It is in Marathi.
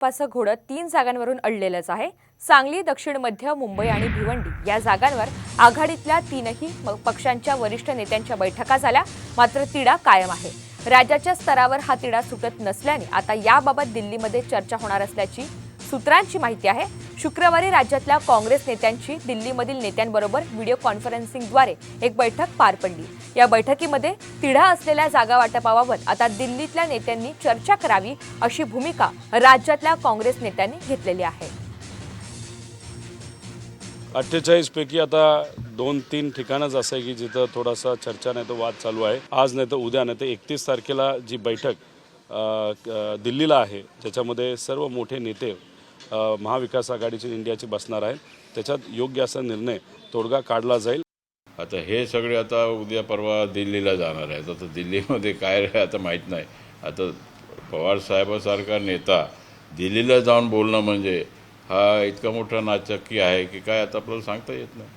भाजपाचं घोडं तीन जागांवरून अडलेलंच आहे. सांगली दक्षिण मध्य मुंबई आणि भिवंडी या जागांवर आघाडीतल्या तीनही पक्षांच्या वरिष्ठ नेत्यांच्या बैठका झाल्या. मात्र तिढा कायम आहे. राज्याच्या स्तरावर हा तिढा सुटत नसल्याने आता याबाबत दिल्लीमध्ये चर्चा होणार असल्याची सूत्रांची माहिती आहे. शुक्रवारी राज्यातल्या काँग्रेस नेत्यांची दिल्लीमधील नेत्यांबरोबर व्हिडिओ कॉन्फरन्सिंगद्वारे एक बैठक पार पडली. या बैठकीमध्ये तिढा असलेल्या जागा वाटपाबाबत आता दिल्लीतल्या नेत्यांनी चर्चा करावी अशी भूमिका राज्यातल्या काँग्रेस नेत्यांनी घेतलेली आहे. अठ्ठेचाळीसपैकी आता दोन तीन ठिकाणच असं आहे की जिथं थोडासा चर्चा नाही तर वाद चालू आहे. आज नाही तर उद्या नाही तर एकतीस तारखेला जी बैठक दिल्लीला आहे ज्याच्यामध्ये सर्व मोठे नेते महाविकास आघाडीची इंडियाची बसणार आहे. त्याच्यात योग्य असा निर्णय तोडगा काढला जाईल. आता हे सगळे आता उद्या परवा दिल्लीला जाणार आहेत. आता दिल्लीमध्ये काय आता माहीत नाही. आता पवार साहेबासारखा नेता दिल्लीला जाऊन बोलणं म्हणजे हा इतका मोठा नाचक्की आहे की काय आता आपल्याला सांगता येत नाही.